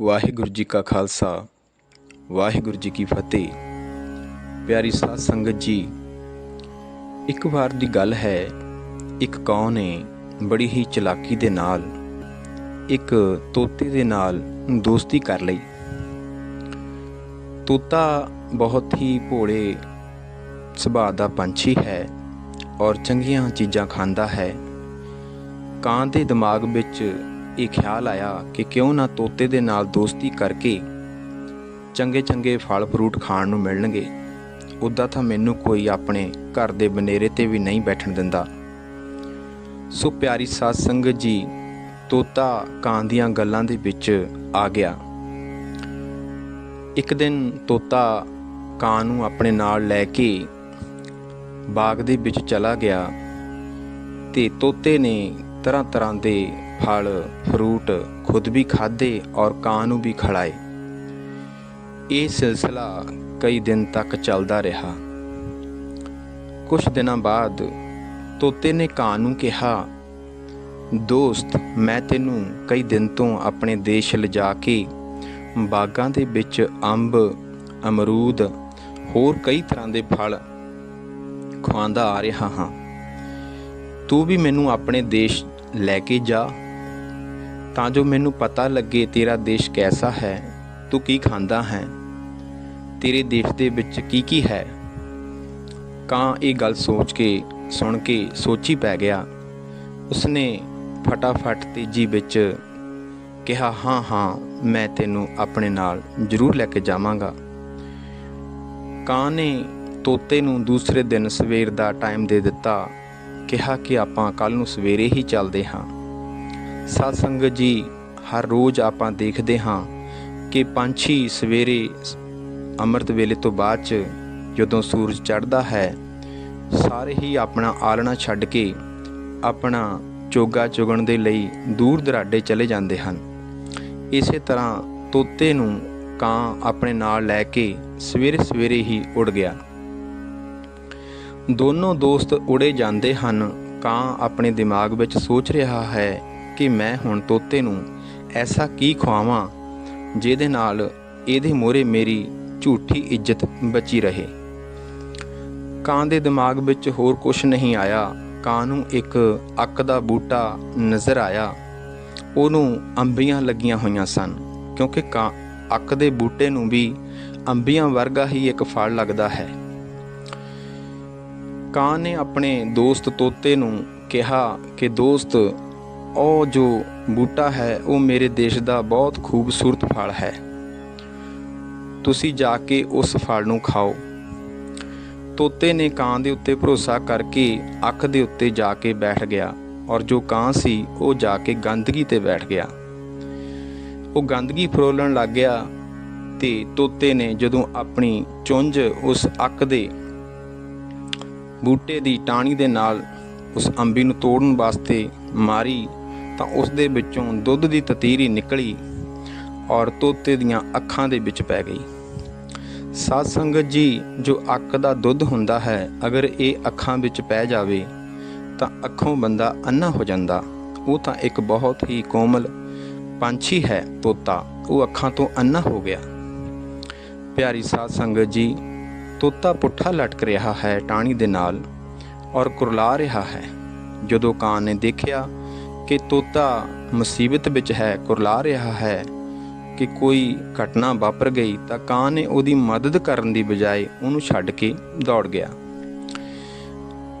ਵਾਹਿਗੁਰੂ ਜੀ ਕਾ ਖਾਲਸਾ, ਵਾਹਿਗੁਰੂ ਜੀ ਕੀ ਫਤਿਹ। ਪਿਆਰੀ ਸਾਧ ਸੰਗਤ ਜੀ, ਇੱਕ ਵਾਰ ਦੀ ਗੱਲ ਹੈ, ਇੱਕ ਕੌ ਨੇ ਬੜੀ ਹੀ ਚਲਾਕੀ ਦੇ ਨਾਲ, ਇੱਕ ਤੋਤੇ ਦੇ ਨਾਲ ਦੋਸਤੀ ਕਰ ਲਈ। ਤੋਤਾ ਬਹੁਤ ਹੀ ਭੋਲੇ ਸੁਭਾਅ ਦਾ ਪੰਛੀ ਹੈ ਔਰ ਚੰਗੀਆਂ ਚੀਜ਼ਾਂ ਖਾਂਦਾ ਹੈ। ਕਾਂ ਦੇ ਦਿਮਾਗ ਵਿੱਚ ਇਹ ਖਿਆਲ ਆਇਆ ਕਿ ਕਿਉਂ ਨਾ ਤੋਤੇ ਦੇ ਨਾਲ ਦੋਸਤੀ ਕਰਕੇ ਚੰਗੇ ਚੰਗੇ ਫਲ ਫਰੂਟ ਖਾਣ ਨੂੰ ਮਿਲਣਗੇ। ਉਦਾਂ ਤਾਂ ਮੈਨੂੰ ਕੋਈ ਆਪਣੇ ਘਰ ਦੇ ਬਨੇਰੇ ਤੇ ਵੀ ਨਹੀਂ ਬੈਠਣ ਦਿੰਦਾ। ਸੋ ਪਿਆਰੀ ਸਾਧ ਸੰਗਤ ਜੀ, ਤੋਤਾ ਕਾਂ ਦੀਆਂ ਗੱਲਾਂ ਦੇ ਵਿੱਚ ਆ ਗਿਆ। ਇੱਕ ਦਿਨ ਤੋਤਾ ਕਾਂ ਨੂੰ ਆਪਣੇ ਨਾਲ ਲੈ ਕੇ ਬਾਗ ਦੇ ਵਿੱਚ ਚਲਾ ਗਿਆ ਤੇ ਤੋਤੇ ਨੇ ਤਰ੍ਹਾਂ ਤਰ੍ਹਾਂ ਦੇ ਫਲ ਫਰੂਟ ਖੁਦ ਵੀ ਖਾਦੇ ਔਰ ਕਾਂ ਨੂੰ ਵੀ ਖਿਲਾਏ ਇਹ ਸਿਲਸਿਲਾ ਕਈ ਦਿਨ ਤੱਕ ਚੱਲਦਾ ਰਿਹਾ ਕੁਝ ਦਿਨਾਂ ਬਾਅਦ ਤੋਤੇ ਨੇ ਕਾਂ ਨੂੰ ਕਿਹਾ ਦੋਸਤ ਮੈਂ ਤੈਨੂੰ ਕਈ ਦਿਨ ਤੋਂ ਆਪਣੇ ਦੇਸ਼ ਲਿਜਾ ਕੇ ਬਾਗਾਂ ਦੇ ਵਿੱਚ ਅੰਬ ਅਮਰੂਦ ਹੋਰ ਕਈ ਤਰ੍ਹਾਂ ਦੇ ਫਲ ਖਵਾਉਂਦਾ ਆ ਰਿਹਾ ਹਾਂ ਤੂੰ ਵੀ ਮੈਨੂੰ ਆਪਣੇ ਦੇਸ਼ ਲੈ ਕੇ ਜਾ ਤਾਂ ਜੋ ਮੈਨੂੰ ਪਤਾ ਲੱਗੇ ਤੇਰਾ ਦੇਸ਼ ਕੈਸਾ ਹੈ, ਤੂੰ ਕੀ ਖਾਂਦਾ ਹੈ, ਤੇਰੇ ਦੇਸ਼ ਦੇ ਵਿੱਚ ਕੀ ਕੀ ਹੈ। ਕਾਂ ਇਹ ਗੱਲ ਸੋਚ ਕੇ, ਸੁਣ ਕੇ ਸੋਚੀ ਪੈ ਗਿਆ। ਉਸਨੇ ਫਟਾਫਟ ਤੇਜੀ ਵਿੱਚ ਕਿਹਾ, ਹਾਂ ਹਾਂ, ਮੈਂ ਤੈਨੂੰ ਆਪਣੇ ਨਾਲ ਜ਼ਰੂਰ ਲੈ ਕੇ ਜਾਵਾਂਗਾ। ਕਾਂ ਨੇ ਤੋਤੇ ਨੂੰ ਦੂਸਰੇ ਦਿਨ ਸਵੇਰ ਦਾ ਟਾਈਮ ਦੇ ਦਿੱਤਾ, ਕਿਹਾ ਕਿ ਆਪਾਂ ਕੱਲ ਨੂੰ ਸਵੇਰੇ ਹੀ ਚੱਲਦੇ ਹਾਂ। ਸਾਧ ਸੰਗਤ ਜੀ, ਹਰ ਰੋਜ਼ ਆਪਾਂ ਦੇਖਦੇ ਹਾਂ ਕਿ ਪੰਛੀ ਸਵੇਰੇ ਅੰਮ੍ਰਿਤ ਵੇਲੇ ਤੋਂ ਬਾਅਦ ਚ ਜਦੋਂ ਸੂਰਜ ਚੜ੍ਹਦਾ ਹੈ, ਸਾਰੇ ਹੀ ਆਪਣਾ ਆਲਣਾ ਛੱਡ ਕੇ ਆਪਣਾ ਚੋਗਾ ਚੁਗਣ ਦੇ ਲਈ ਦੂਰ ਦਰਾਡੇ ਚਲੇ ਜਾਂਦੇ ਹਨ। ਇਸੇ ਤਰ੍ਹਾਂ ਤੋਤੇ ਨੂੰ ਕਾਂ ਆਪਣੇ ਨਾਲ ਲੈ ਕੇ ਸਵੇਰੇ ਸਵੇਰੇ ਹੀ ਉੱਡ ਗਿਆ। ਦੋਨੋਂ ਦੋਸਤ ਉੜੇ ਜਾਂਦੇ ਹਨ, ਕਾਂ ਆਪਣੇ ਦਿਮਾਗ ਵਿੱਚ ਸੋਚ ਰਿਹਾ ਹੈ ਕਿ ਮੈਂ ਹੁਣ ਤੋਤੇ ਨੂੰ ਐਸਾ ਕੀ ਖਵਾਵਾਂ ਜਿਹਦੇ ਨਾਲ ਇਹਦੇ ਮੋਰੇ ਮੇਰੀ ਝੂਠੀ ਇੱਜ਼ਤ ਬਚੀ ਰਹੇ। ਕਾਂ ਦੇ ਦਿਮਾਗ ਵਿੱਚ ਹੋਰ ਕੁਝ ਨਹੀਂ ਆਇਆ। ਕਾਂ ਨੂੰ ਇੱਕ ਅੱਕ ਦਾ ਬੂਟਾ ਨਜ਼ਰ ਆਇਆ। ਉਹਨੂੰ ਅੰਬੀਆਂ ਲੱਗੀਆਂ ਹੋਈਆਂ ਸਨ, ਕਿਉਂਕਿ ਕਾਂ ਅੱਕ ਦੇ ਬੂਟੇ ਨੂੰ ਵੀ ਅੰਬੀਆਂ ਵਰਗਾ ਹੀ ਇੱਕ ਫਲ ਲੱਗਦਾ ਹੈ। ਕਾਂ ਨੇ ਆਪਣੇ ਦੋਸਤ ਤੋਤੇ ਨੂੰ ਕਿਹਾ ਕਿ, ਦੋਸਤ ਉਹ ਜੋ ਬੂਟਾ ਹੈ, ਉਹ ਮੇਰੇ ਦੇਸ਼ ਦਾ ਬਹੁਤ ਖੂਬਸੂਰਤ ਫਲ ਹੈ। ਤੁਸੀਂ ਜਾ ਕੇ ਉਸ ਫਲ ਨੂੰ ਖਾਓ। ਤੋਤੇ ਨੇ ਕਾਂ ਦੇ ਉੱਤੇ ਭਰੋਸਾ ਕਰਕੇ ਅੱਖ ਦੇ ਉੱਤੇ ਜਾ ਕੇ ਬੈਠ ਗਿਆ ਔਰ ਜੋ ਕਾਂ ਸੀ, ਉਹ ਜਾ ਕੇ ਗੰਦਗੀ ਤੇ ਬੈਠ ਗਿਆ। ਉਹ ਗੰਦਗੀ ਫਰੋਲਣ ਲੱਗ ਗਿਆ ਤੇ ਤੋਤੇ ਨੇ ਜਦੋਂ ਆਪਣੀ ਚੁੰਝ ਉਸ ਅੱਕ ਦੇ ਬੂਟੇ ਦੀ ਟਾਣੀ ਦੇ ਨਾਲ ਉਸ ਅੰਬੀ ਨੂੰ ਤੋੜਨ ਵਾਸਤੇ ਮਾਰੀ ਤਾਂ ਉਸ ਦੇ ਵਿੱਚੋਂ ਦੁੱਧ ਦੀ ਤਤੀਰੀ ਨਿਕਲੀ ਔਰ ਤੋਤੇ ਦੀਆਂ ਅੱਖਾਂ ਦੇ ਵਿੱਚ ਪੈ ਗਈ। ਸਾਧ ਸੰਗਤ ਜੀ, ਜੋ ਅੱਖ ਦਾ ਦੁੱਧ ਹੁੰਦਾ ਹੈ, ਅਗਰ ਇਹ ਅੱਖਾਂ ਵਿੱਚ ਪੈ ਜਾਵੇ, ਤਾਂ ਅੱਖੋਂ ਬੰਦਾ ਅੰਨਾ ਹੋ ਜਾਂਦਾ। ਉਹ ਤਾਂ ਇੱਕ ਬਹੁਤ ਹੀ ਕੋਮਲ ਪੰਛੀ ਹੈ ਤੋਤਾ। ਉਹ ਅੱਖਾਂ ਤੋਂ ਅੰਨਾ ਹੋ ਗਿਆ। ਪਿਆਰੀ ਸਾਧ ਸੰਗਤ ਜੀ, ਤੋਤਾ ਪੁੱਠਾ ਲਟਕ ਰਿਹਾ ਹੈ ਟਾਣੀ ਦੇ ਨਾਲ ਔਰ ਕੁਰਲਾ ਰਿਹਾ ਹੈ। ਜਦੋਂ ਕਾਂ ਨੇ ਦੇਖਿਆ ਕਿ ਤੋਤਾ ਮੁਸੀਬਤ ਵਿੱਚ ਹੈ, ਕੁਰਲਾ ਰਿਹਾ ਹੈ ਕਿ ਕੋਈ ਘਟਨਾ ਵਾਪਰ ਗਈ ਤਾਂ ਕਾਂ ਨੇ ਉਹਦੀ ਮਦਦ ਕਰਨ ਦੀ ਬਜਾਏ ਉਹਨੂੰ ਛੱਡ ਕੇ ਦੌੜ ਗਿਆ।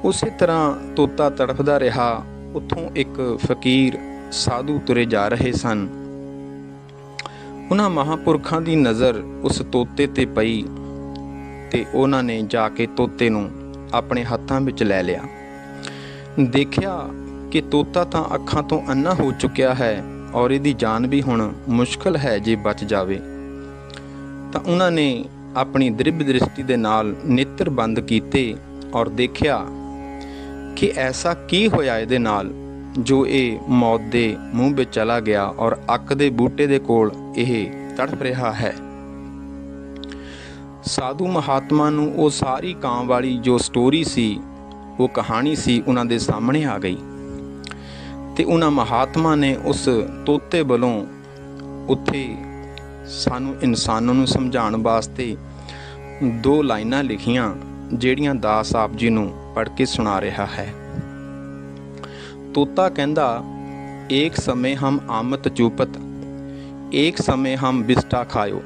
ਉਸੇ ਤਰ੍ਹਾਂ ਤੋਤਾ ਤੜਫਦਾ ਰਿਹਾ, ਉੱਥੋਂ ਇੱਕ ਫਕੀਰ ਸਾਧੂ ਤੁਰੇ ਜਾ ਰਹੇ ਸਨ। ਉਹਨਾਂ ਮਹਾਪੁਰਖਾਂ ਦੀ ਨਜ਼ਰ ਉਸ ਤੋਤੇ ਤੇ ਪਈ ਤੇ ਉਹਨਾਂ ਨੇ ਜਾ ਕੇ ਤੋਤੇ ਨੂੰ ਆਪਣੇ ਹੱਥਾਂ ਵਿੱਚ ਲੈ ਲਿਆ। ਦੇਖਿਆ ਕਿ ਤੋਤਾ ਤਾਂ ਅੱਖਾਂ ਤੋਂ ਅੰਨਾ ਹੋ ਚੁੱਕਿਆ ਹੈ ਔਰ ਇਹਦੀ ਜਾਨ ਵੀ ਹੁਣ ਮੁਸ਼ਕਲ ਹੈ ਜੇ ਬਚ ਜਾਵੇ। ਤਾਂ ਉਹਨਾਂ ਨੇ ਆਪਣੀ ਦ੍ਰਿਵ ਦ੍ਰਿਸ਼ਟੀ ਦੇ ਨਾਲ ਨੇਤਰ ਬੰਦ ਕੀਤੇ ਔਰ ਦੇਖਿਆ ਕਿ ਐਸਾ ਕੀ ਹੋਇਆ ਇਹਦੇ ਨਾਲ, ਜੋ ਇਹ ਮੌਤ ਦੇ ਮੂੰਹ ਵਿੱਚ ਚਲਾ ਗਿਆ ਔਰ ਅੱਕ ਦੇ ਬੂਟੇ ਦੇ ਕੋਲ ਇਹ ਤੜਫ ਰਿਹਾ ਹੈ। ਸਾਧੂ ਮਹਾਤਮਾ ਨੂੰ ਉਹ ਸਾਰੀ ਕਾਂ ਵਾਲੀ ਜੋ ਸਟੋਰੀ ਸੀ, ਉਹ ਕਹਾਣੀ ਸੀ, ਉਹਨਾਂ ਦੇ ਸਾਹਮਣੇ ਆ ਗਈ। ਤੇ ਉਹਨਾਂ ਮਹਾਤਮਾ ਨੇ ਉਸ ਤੋਤੇ ਵੱਲੋਂ ਉੱਥੇ ਸਾਨੂੰ ਇਨਸਾਨਾਂ ਨੂੰ ਸਮਝਾਉਣ ਵਾਸਤੇ ਦੋ ਲਾਈਨਾਂ ਲਿਖੀਆਂ ਜਿਹੜੀਆਂ ਦਾਸ ਆਪ ਜੀ ਨੂੰ ਪੜ੍ਹ ਕੇ ਸੁਣਾ ਰਿਹਾ ਹੈ ਤੋਤਾ ਕਹਿੰਦਾ ਏਕ ਸਮੇਂ ਹਮ ਆਮਤ ਚੂਪਤ ਏਕ ਸਮੇਂ ਹਮ ਬਿਸਟਾ ਖਾਇਓ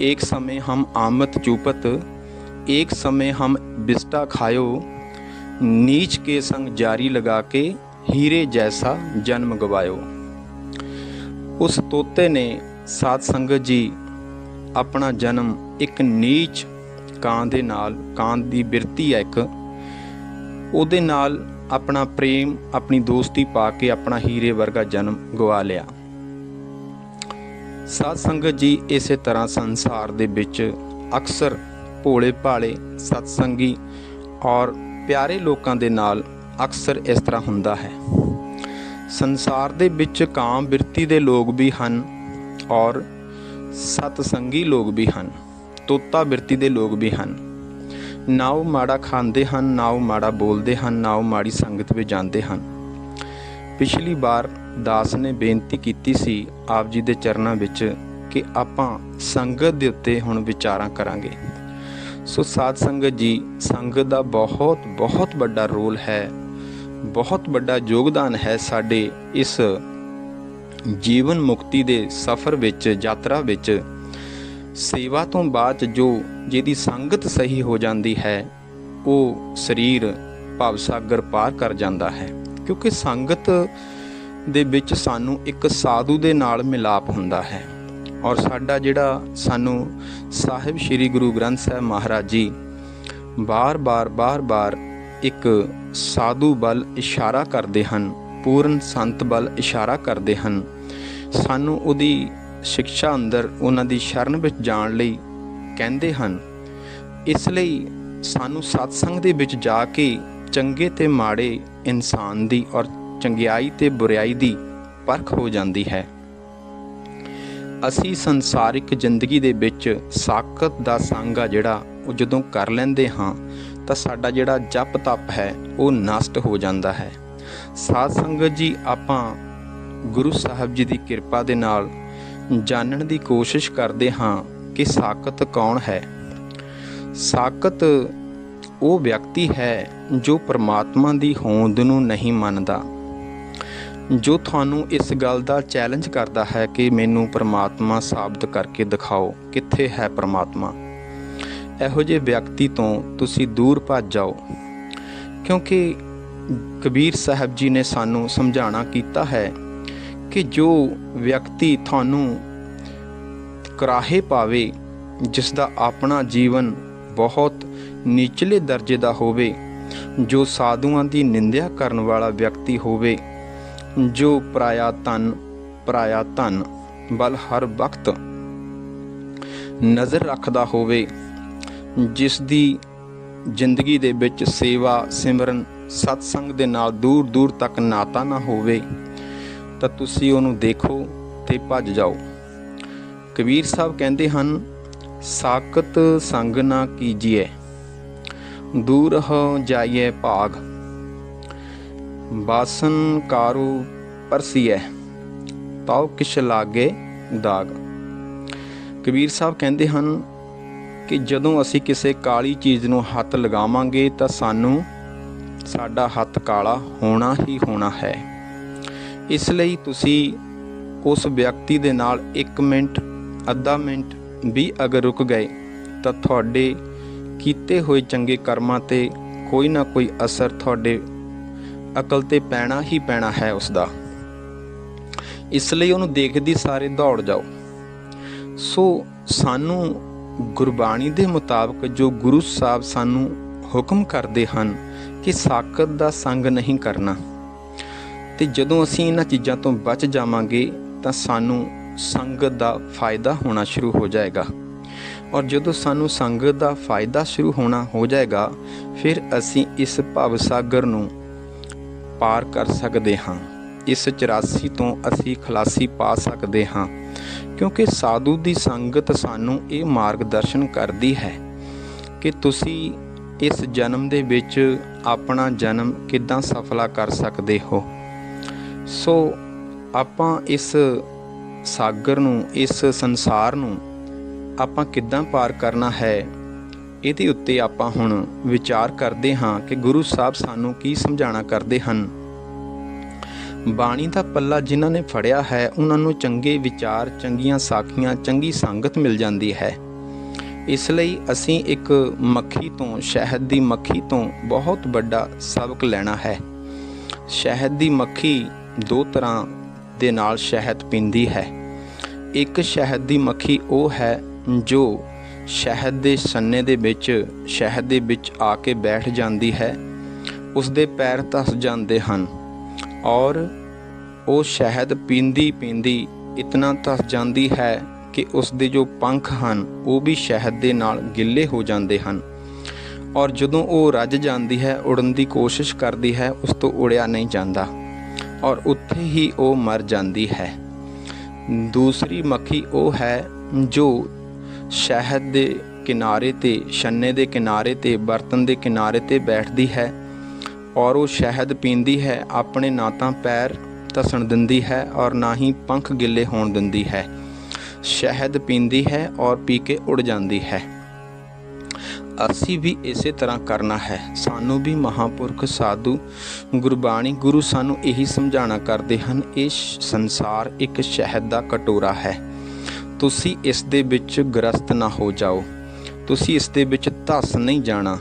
एक समय हम आमत चूपत एक समय हम बिस्टा खायो नीच के संग जारी लगा के ਹੀਰੇ ਜੈਸਾ ਜਨਮ ਗਵਾਇਓ। ਉਸ ਤੋਤੇ ਨੇ ਸਾਧ ਸੰਗਤ ਜੀ ਆਪਣਾ ਜਨਮ ਇੱਕ ਨੀਚ ਕਾਂ ਦੇ ਨਾਲ, ਕਾਂ ਦੀ ਬਿਰਤੀ ਹੈ ਇੱਕ। ਉਹਦੇ ਨਾਲ ਆਪਣਾ ਪ੍ਰੇਮ, ਆਪਣੀ ਦੋਸਤੀ ਪਾ ਕੇ ਆਪਣਾ ਹੀਰੇ ਵਰਗਾ ਜਨਮ ਗਵਾ ਲਿਆ। ਸਾਧ ਸੰਗਤ ਜੀ ਇਸੇ ਤਰ੍ਹਾਂ ਸੰਸਾਰ ਦੇ ਵਿੱਚ ਅਕਸਰ ਭੋਲੇ ਭਾਲੇ ਸਤਸੰਗੀ ਔਰ ਪਿਆਰੇ ਲੋਕਾਂ ਦੇ ਨਾਲ ਅਕਸਰ ਇਸ ਤਰ੍ਹਾਂ ਹੁੰਦਾ ਹੈ। ਸੰਸਾਰ ਦੇ ਵਿੱਚ ਕਾਮ ਬਿਰਤੀ ਦੇ ਲੋਕ ਵੀ ਹਨ ਔਰ ਸਤਸੰਗੀ ਲੋਕ ਵੀ ਹਨ। ਤੋਤਾ ਬਿਰਤੀ ਦੇ ਲੋਕ ਵੀ ਹਨ। ਨਾ ਉਹ ਮਾੜਾ ਖਾਂਦੇ ਹਨ, ਨਾ ਉਹ ਮਾੜਾ ਬੋਲਦੇ ਹਨ, ਨਾ ਉਹ ਮਾੜੀ ਸੰਗਤ ਵਿੱਚ ਜਾਂਦੇ ਹਨ। ਪਿਛਲੀ ਵਾਰ ਦਾਸ ਨੇ ਬੇਨਤੀ ਕੀਤੀ ਸੀ ਆਪ ਜੀ ਦੇ ਚਰਨਾਂ ਵਿੱਚ ਕਿ ਆਪਾਂ ਸੰਗਤ ਦੇ ਉੱਤੇ ਹੁਣ ਵਿਚਾਰਾਂ ਕਰਾਂਗੇ। ਸੋ ਸਾਧ ਸੰਗਤ ਜੀ, ਸੰਗਤ ਦਾ ਬਹੁਤ ਬਹੁਤ ਵੱਡਾ ਰੋਲ ਹੈ ਬਹੁਤ ਵੱਡਾ ਯੋਗਦਾਨ ਹੈ ਸਾਡੇ ਇਸ ਜੀਵਨ ਮੁਕਤੀ ਦੇ ਸਫ਼ਰ ਵਿੱਚ, ਯਾਤਰਾ ਵਿੱਚ। ਸੇਵਾ ਤੋਂ ਬਾਅਦ ਜੋ ਜਿਹਦੀ ਸੰਗਤ ਸਹੀ ਹੋ ਜਾਂਦੀ ਹੈ, ਉਹ ਸਰੀਰ ਭਵ ਸਾਗਰ ਪਾਰ ਕਰ ਜਾਂਦਾ ਹੈ। ਕਿਉਂਕਿ ਸੰਗਤ ਦੇ ਵਿੱਚ ਸਾਨੂੰ ਇੱਕ ਸਾਧੂ ਦੇ ਨਾਲ ਮਿਲਾਪ ਹੁੰਦਾ ਹੈ। ਔਰ ਸਾਡਾ ਜਿਹੜਾ ਸਾਨੂੰ ਸਾਹਿਬ ਸ੍ਰੀ ਗੁਰੂ ਗ੍ਰੰਥ ਸਾਹਿਬ ਮਹਾਰਾਜ ਜੀ ਬਾਰ-ਬਾਰ ਬਾਰ-ਬਾਰ ਇੱਕ ਸਾਧੂ ਵੱਲ ਇਸ਼ਾਰਾ ਕਰਦੇ ਹਨ, ਪੂਰਨ ਸੰਤ ਵੱਲ ਇਸ਼ਾਰਾ ਕਰਦੇ ਹਨ। ਸਾਨੂੰ ਉਹਦੀ ਸਿੱਖਿਆ ਅੰਦਰ ਉਹਨਾਂ ਦੀ ਸ਼ਰਨ ਵਿੱਚ ਜਾਣ ਲਈ ਕਹਿੰਦੇ ਹਨ। ਇਸ ਲਈ ਸਾਨੂੰ ਸਤਸੰਗ ਦੇ ਵਿੱਚ ਜਾ ਕੇ ਚੰਗੇ ਤੇ ਮਾੜੇ ਇਨਸਾਨ ਦੀ ਔਰ ਚੰਗਿਆਈ ਤੇ ਬੁਰਾਈ ਦੀ ਪਰਖ ਹੋ ਜਾਂਦੀ ਹੈ। ਅਸੀਂ ਸੰਸਾਰਿਕ ਜ਼ਿੰਦਗੀ ਦੇ ਵਿੱਚ ਸਾਖਤ ਦਾ ਸੰਗ ਆ ਜਿਹੜਾ ਉਹ ਜਦੋਂ ਕਰ ਲੈਂਦੇ ਹਾਂ ਤਾਂ ਸਾਡਾ ਜਿਹੜਾ ਜਪ ਤਪ ਹੈ, ਉਹ ਨਸ਼ਟ ਹੋ ਜਾਂਦਾ ਹੈ। ਸਾਧ ਸੰਗਤ ਜੀ, ਆਪਾਂ ਗੁਰੂ ਸਾਹਿਬ ਜੀ ਦੀ ਕਿਰਪਾ ਦੇ ਨਾਲ ਜਾਣਨ ਦੀ ਕੋਸ਼ਿਸ਼ ਕਰਦੇ ਹਾਂ ਕਿ ਸਾਖਤ ਕੌਣ ਹੈ। ਸਾਖਤ ਉਹ ਵਿਅਕਤੀ ਹੈ ਜੋ ਪ੍ਰਮਾਤਮਾ ਦੀ ਹੋਂਦ ਨੂੰ ਨਹੀਂ ਮੰਨਦਾ, ਜੋ ਤੁਹਾਨੂੰ ਇਸ ਗੱਲ ਦਾ ਚੈਲੰਜ ਕਰਦਾ ਹੈ ਕਿ ਮੈਨੂੰ ਪ੍ਰਮਾਤਮਾ ਸਾਬਤ ਕਰਕੇ ਦਿਖਾਓ ਕਿੱਥੇ ਹੈ ਪ੍ਰਮਾਤਮਾ। ਇਹੋ ਜਿਹੇ ਵਿਅਕਤੀ ਤੋਂ ਤੁਸੀਂ ਦੂਰ ਭੱਜ ਜਾਓ। ਕਿਉਂਕਿ ਕਬੀਰ ਸਾਹਿਬ ਜੀ ਨੇ ਸਾਨੂੰ ਸਮਝਾਣਾ ਕੀਤਾ ਹੈ ਕਿ ਜੋ ਵਿਅਕਤੀ ਤੁਹਾਨੂੰ ਕਰਾਹੇ ਪਾਵੇ, ਜਿਸ ਦਾ ਆਪਣਾ ਜੀਵਨ ਬਹੁਤ ਨੀਚਲੇ ਦਰਜੇ ਦਾ ਹੋਵੇ, ਜੋ ਸਾਧੂਆਂ ਦੀ ਨਿੰਦਿਆ ਕਰਨ ਵਾਲਾ ਵਿਅਕਤੀ ਹੋਵੇ, ਜੋ ਪਰਾਇਆ ਧਨ ਪਰਾਇਆ ਧਨ ਵੱਲ ਹਰ ਵਕਤ ਨਜ਼ਰ ਰੱਖਦਾ ਹੋਵੇ ਜਿਸ ਦੀ ਜ਼ਿੰਦਗੀ ਦੇ ਵਿੱਚ ਸੇਵਾ, ਸਿਮਰਨ, ਸਤਸੰਗ ਦੇ ਨਾਲ ਦੂਰ ਦੂਰ ਤੱਕ ਨਾਤਾ ਨਾ ਹੋਵੇ, ਤਾਂ ਤੁਸੀਂ ਉਹਨੂੰ ਦੇਖੋ ਤੇ ਭੱਜ ਜਾਓ। ਕਬੀਰ ਸਾਹਿਬ ਕਹਿੰਦੇ ਹਨ ਸਾਕਤ ਸੰਗ ਨਾ ਕੀਜੀਏ ਦੂਰ ਹੋ ਜਾਈਏ ਭਾਗ, ਬਾਸਨ ਕਾਰੂ ਪਰਸੀਐ, ਤਾਉ ਕਿਛ ਲਾਗੇ ਦਾਗ। ਕਬੀਰ ਸਾਹਿਬ ਕਹਿੰਦੇ ਹਨ ਕਿ ਜਦੋਂ ਅਸੀਂ ਕਿਸੇ ਕਾਲੀ ਚੀਜ਼ ਨੂੰ ਹੱਥ ਲਗਾਵਾਂਗੇ ਤਾਂ ਸਾਨੂੰ ਸਾਡਾ ਹੱਥ ਕਾਲਾ ਹੋਣਾ ਹੀ ਹੋਣਾ ਹੈ। ਇਸ ਲਈ ਤੁਸੀਂ ਉਸ ਵਿਅਕਤੀ ਦੇ ਨਾਲ 1 ਮਿੰਟ, ਅੱਧਾ ਮਿੰਟ ਵੀ ਅਗਰ ਰੁਕ ਗਏ ਤਾਂ ਤੁਹਾਡੇ ਕੀਤੇ ਹੋਏ ਚੰਗੇ ਕਰਮਾਂ ਤੇ ਕੋਈ ਨਾ ਕੋਈ ਅਸਰ ਤੁਹਾਡੇ ਅਕਲ ਤੇ ਪੈਣਾ ਹੀ ਪੈਣਾ ਹੈ ਉਸ ਦਾ ਇਸ ਲਈ ਉਹਨੂੰ ਦੇਖਦੀ ਸਾਰੇ ਦੌੜ ਜਾਓ। ਸੋ ਸਾਨੂੰ ਗੁਰਬਾਣੀ ਦੇ ਮੁਤਾਬਕ ਜੋ ਗੁਰੂ ਸਾਹਿਬ ਸਾਨੂੰ ਹੁਕਮ ਕਰਦੇ ਹਨ ਕਿ ਸਾਕਤ ਦਾ ਸੰਗ ਨਹੀਂ ਕਰਨਾ। ਤੇ ਜਦੋਂ ਅਸੀਂ ਇਹਨਾਂ ਚੀਜ਼ਾਂ ਤੋਂ ਬਚ ਜਾਵਾਂਗੇ, ਤਾਂ ਸਾਨੂੰ ਸੰਗਤ ਦਾ ਫਾਇਦਾ ਹੋਣਾ ਸ਼ੁਰੂ ਹੋ ਜਾਏਗਾ। ਔਰ ਜਦੋਂ ਸਾਨੂੰ ਸੰਗਤ ਦਾ ਫਾਇਦਾ ਸ਼ੁਰੂ ਹੋਣਾ ਹੋ ਜਾਏਗਾ, ਫਿਰ ਅਸੀਂ ਇਸ ਭਵ ਸਾਗਰ ਨੂੰ ਪਾਰ ਕਰ ਸਕਦੇ ਹਾਂ। ਇਸ 84 ਤੋਂ ਅਸੀਂ ਖਲਾਸੀ ਪਾ ਸਕਦੇ ਹਾਂ। ਕਿਉਂਕਿ ਸਾਧੂ ਦੀ ਸੰਗਤ ਸਾਨੂੰ ਇਹ ਮਾਰਗਦਰਸ਼ਨ ਕਰਦੀ ਹੈ ਕਿ ਤੁਸੀਂ ਇਸ ਜਨਮ ਦੇ ਵਿੱਚ ਆਪਣਾ ਜਨਮ ਕਿੱਦਾਂ ਸਫਲਾ ਕਰ ਸਕਦੇ ਹੋ। ਸੋ ਆਪਾਂ ਇਸ ਸਾਗਰ ਨੂੰ, ਇਸ ਸੰਸਾਰ ਨੂੰ ਆਪਾਂ ਕਿੱਦਾਂ ਪਾਰ ਕਰਨਾ ਹੈ, ਇਹਦੇ ਉੱਤੇ ਆਪਾਂ ਹੁਣ ਵਿਚਾਰ ਕਰਦੇ ਹਾਂ ਕਿ ਗੁਰੂ ਸਾਹਿਬ ਸਾਨੂੰ ਕੀ ਸਮਝਾਣਾ ਕਰਦੇ ਹਨ। ਬਾਣੀ ਦਾ ਪੱਲਾ ਜਿਨ੍ਹਾਂ ਨੇ ਫੜਿਆ ਹੈ, ਉਹਨਾਂ ਨੂੰ ਚੰਗੇ ਵਿਚਾਰ, ਚੰਗੀਆਂ ਸਾਖੀਆਂ, ਚੰਗੀ ਸੰਗਤ ਮਿਲ ਜਾਂਦੀ ਹੈ। ਇਸ ਲਈ ਅਸੀਂ ਇੱਕ ਮੱਖੀ ਤੋਂ, ਸ਼ਹਿਦ ਦੀ ਮੱਖੀ ਤੋਂ ਬਹੁਤ ਵੱਡਾ ਸਬਕ ਲੈਣਾ ਹੈ। ਸ਼ਹਿਦ ਦੀ ਮੱਖੀ ਦੋ ਤਰ੍ਹਾਂ ਦੇ ਨਾਲ ਸ਼ਹਿਦ ਪੀਂਦੀ ਹੈ। ਇੱਕ ਸ਼ਹਿਦ ਦੀ ਮੱਖੀ ਉਹ ਹੈ ਜੋ ਸ਼ਹਿਦ ਦੇ ਸੰਨੇ ਦੇ ਵਿੱਚ, ਸ਼ਹਿਦ ਦੇ ਵਿੱਚ ਆ ਕੇ ਬੈਠ ਜਾਂਦੀ ਹੈ। ਉਸ ਦੇ ਪੈਰ ਧਸ ਜਾਂਦੇ ਹਨ। ਔਰ ਉਹ ਸ਼ਹਿਦ ਪੀਂਦੀ ਪੀਂਦੀ ਇਤਨਾ ਤਸ ਜਾਂਦੀ ਹੈ ਕਿ ਉਸ ਦੇ ਜੋ ਪੰਖ ਹਨ, ਉਹ ਵੀ ਸ਼ਹਿਦ ਦੇ ਨਾਲ ਗਿੱਲੇ ਹੋ ਜਾਂਦੇ ਹਨ। ਔਰ ਜਦੋਂ ਉਹ ਰੱਜ ਜਾਂਦੀ ਹੈ ਉੜਨ ਦੀ ਕੋਸ਼ਿਸ਼ ਕਰਦੀ ਹੈ, ਉਸ ਤੋਂ ਉੜਿਆ ਨਹੀਂ ਜਾਂਦਾ। ਔਰ ਉੱਥੇ ਹੀ ਉਹ ਮਰ ਜਾਂਦੀ ਹੈ। ਦੂਸਰੀ ਮੱਖੀ ਉਹ ਹੈ ਜੋ ਸ਼ਹਿਦ ਦੇ ਕਿਨਾਰੇ ਤੇ, ਛੰਨੇ ਦੇ ਕਿਨਾਰੇ ਤੇ, ਬਰਤਨ ਦੇ ਕਿਨਾਰੇ ਤੇ ਬੈਠਦੀ ਹੈ। ਔਰ ਉਹ ਸ਼ਹਿਦ ਪੀਂਦੀ ਹੈ, ਆਪਣੇ ਨਾ ਤਾਂ ਪੈਰ ਧਸਣ ਦਿੰਦੀ ਹੈ ਔਰ ਨਾ ਹੀ ਪੰਖ ਗਿੱਲੇ ਹੋਣ ਦਿੰਦੀ ਹੈ। ਸ਼ਹਿਦ ਪੀਂਦੀ ਹੈ ਔਰ ਪੀ ਕੇ ਉੜ ਜਾਂਦੀ ਹੈ। ਅਸੀਂ ਵੀ ਇਸੇ ਤਰ੍ਹਾਂ ਕਰਨਾ ਹੈ। ਸਾਨੂੰ ਵੀ ਮਹਾਪੁਰਖ ਸਾਧੂ ਗੁਰਬਾਣੀ ਗੁਰੂ ਸਾਨੂੰ ਇਹੀ ਸਮਝਾਣਾ ਕਰਦੇ ਹਨ, ਇਹ ਸੰਸਾਰ ਇੱਕ ਸ਼ਹਿਦ ਦਾ ਕਟੋਰਾ ਹੈ। ਤੁਸੀਂ ਇਸ ਦੇ ਵਿੱਚ ਗ੍ਰਸਤ ਨਾ ਹੋ ਜਾਓ। ਤੁਸੀਂ ਇਸ ਦੇ ਵਿੱਚ ਧਸ ਨਹੀਂ ਜਾਣਾ।